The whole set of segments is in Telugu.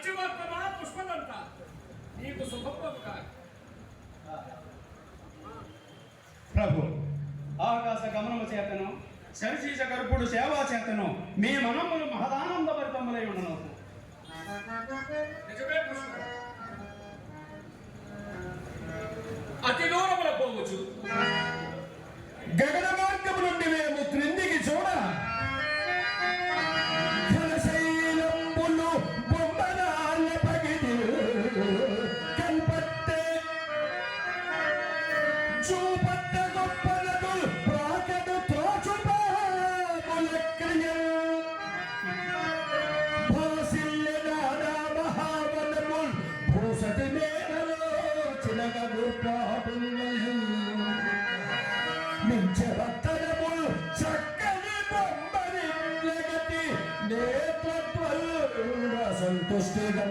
సచివాత్మా పుష్పదంత నీకు కాదు ప్రభు ఆకాశ గమనము చేతను శరిశీష గర్భుడు సేవా చేతను మీ మనములు మహదానందభరితములై ఉండను. నిజమే పుష్ప అతి దూరముల పోవచ్చు. గగన చిలగలు పాపులయ్య మించవత్తరము చక్కని బొమ్మని జగతి సంతుష్టిగా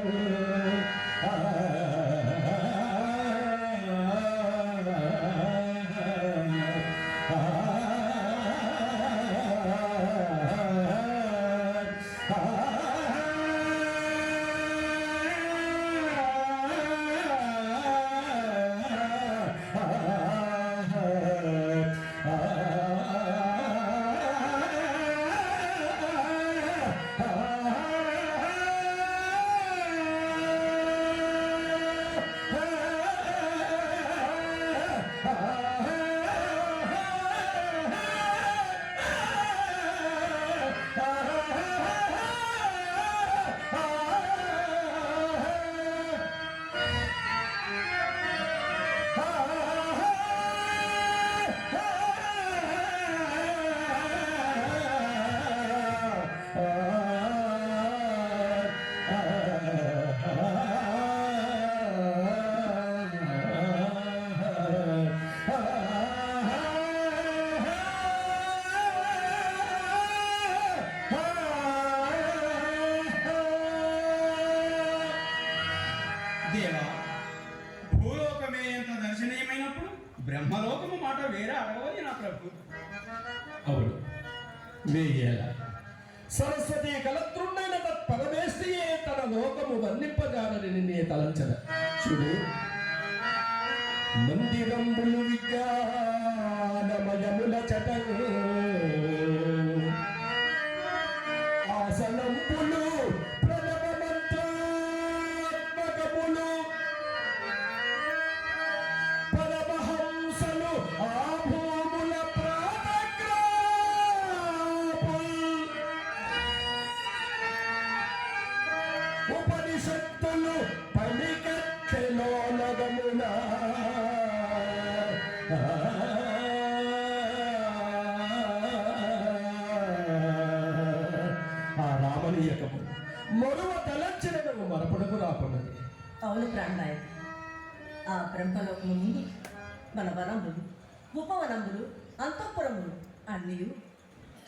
దేవా భూలోకమే ఎంత దర్శనీయమైనప్పుడు బ్రహ్మలోకము మాట వేరే అడగవని నా ప్రభు. అవును. వేయేల సరస్వతి కలత్రుండైన పరమేశ్వరియే తన లోకము వర్ణింపజాలని నిన్నే తలంచద. చూడు. మందిరంబులు విజ్ఞానమయముల ఉపనిషత్తులు పలికత్తెలోలగమున ఆ రామనీయకము మరువ తలంచిన మరపడకు రాకున్నది. అవును ప్రాణాయ ఆ బ్రహ్మలోకము ముందు మన వనములు ఉపవనములు అంతఃపురములు అన్నీ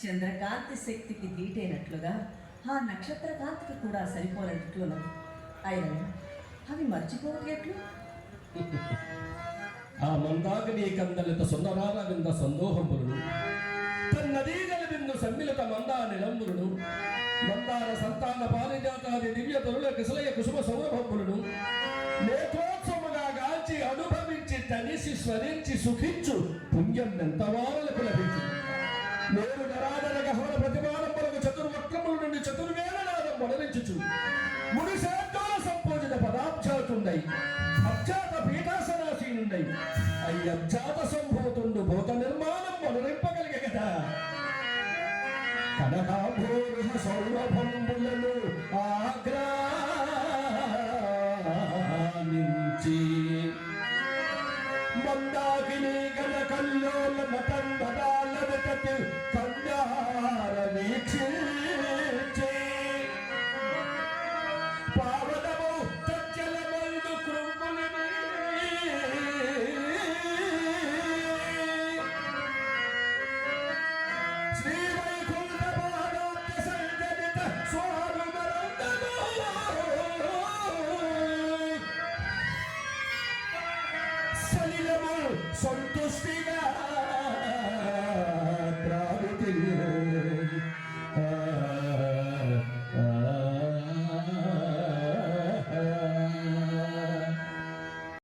చంద్రకాంతి శక్తికి దీటైనట్లుగా ఆ నక్షత్రకాంతికి కూడా సరిపోనట్లున్నది అయినా అవి మర్చిపోవట్లు ఆ మందాగిని కందలిత సుందరారవింద సందోహములను తన్నదీగల బిందు సమ్మిళిత మందా నిలంబురుడు మందార సంతాన పారిజాతాది దివ్య తరుల కిసలయ కుసుమ సౌరభంబురుడు నేత్రోత్సవముగా గాల్చి అనుభవించి తనిసి స్మరించి సుఖించు పుణ్యం ఎంతవారలకు లభించింది అయ్యబ్జాత సంభూతుండు భూత నిర్మాణం మనురింపగలిగే కదా. కనకాభూరి సౌరభంబులను ఆగ్రా సలిలము సంతుష్టిగా